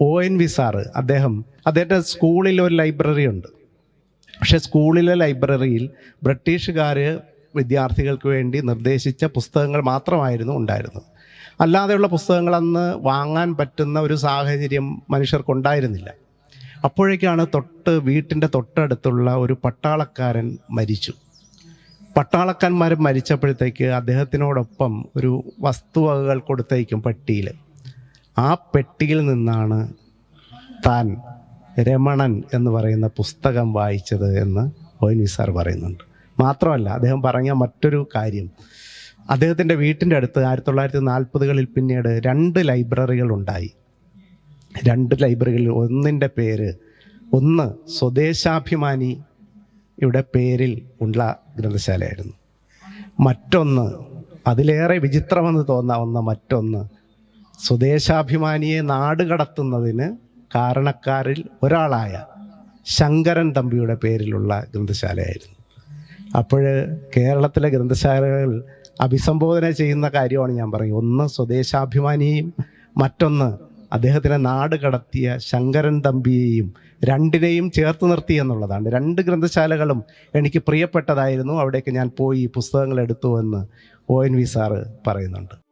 O N V sir അദ്ദേഹം അദ്ദേഹത്തെ സ്കൂളിൽ ഒരു ലൈബ്രറി ഉണ്ട്. പക്ഷെ സ്കൂളിലെ ലൈബ്രറിയിൽ ബ്രിട്ടീഷുകാർ വിദ്യാർത്ഥികൾക്ക് വേണ്ടി നിർദ്ദേശിച്ച പുസ്തകങ്ങൾ മാത്രമായിരുന്നു ഉണ്ടായിരുന്നത്. അല്ലാതെയുള്ള പുസ്തകങ്ങൾ അന്ന് വാങ്ങാൻ പറ്റുന്ന ഒരു സാഹചര്യം മനുഷ്യർക്കുണ്ടായിരുന്നില്ല. അപ്പോഴേക്കാണ് തൊട്ട് വീട്ടിന്റെ തൊട്ടടുത്തുള്ള ഒരു പട്ടാളക്കാരൻ മരിച്ചു. പട്ടാളക്കാരന്മാർ മരിച്ചപ്പോഴത്തേക്ക് അദ്ദേഹത്തിനോടൊപ്പം ഒരു വസ്തുവകകൾ കൊടുത്തേക്കും പെട്ടിയിൽ ആ പെട്ടിയിൽ നിന്നാണ് താൻ രമണൻ എന്ന് പറയുന്ന പുസ്തകം വായിച്ചത് എന്ന് ഒയിനി സാർ പറയുന്നുണ്ട്. മാത്രമല്ല അദ്ദേഹം പറഞ്ഞ മറ്റൊരു കാര്യം. അദ്ദേഹത്തിന്റെ വീട്ടിന്റെ അടുത്ത് ആയിരത്തി തൊള്ളായിരത്തി നാൽപ്പതുകളിൽ പിന്നീട് രണ്ട് ലൈബ്രറികൾ ഉണ്ടായി. രണ്ട് ലൈബ്രറികളിൽ ഒന്നിന്റെ പേര് ഒന്ന് സ്വദേശാഭിമാനി യുടെ പേരിൽ ഉള്ള ഗ്രന്ഥശാലയായിരുന്നു. മറ്റൊന്ന് അതിലേറെ വിചിത്രമെന്ന് തോന്നാവുന്ന മറ്റൊന്ന് സ്വദേശാഭിമാനിയെ നാടുകടത്തുന്നതിന് കാരണക്കാരിൽ ഒരാളായ ശങ്കരൻ തമ്പിയുടെ പേരിലുള്ള ഗ്രന്ഥശാലയായിരുന്നു. അപ്പോൾ കേരളത്തിലെ ഗ്രന്ഥശാലകൾ അഭിസംബോധന ചെയ്യുന്ന കാര്യമാണ് ഞാൻ പറയുന്നത് ഒന്ന് സ്വദേശാഭിമാനിയെയും മറ്റൊന്ന് അദ്ദേഹത്തിനെ നാട് കടത്തിയ ശങ്കരൻ തമ്പിയെയും രണ്ടിനെയും ചേർത്ത് നിർത്തി എന്നുള്ളതാണ്. രണ്ട് ഗ്രന്ഥശാലകളും എനിക്ക് പ്രിയപ്പെട്ടതായിരുന്നു. അവിടേക്ക് ഞാൻ പോയി പുസ്തകങ്ങൾ എടുത്തു എന്ന് ഒ എൻ വി സാറ് പറയുന്നുണ്ട്.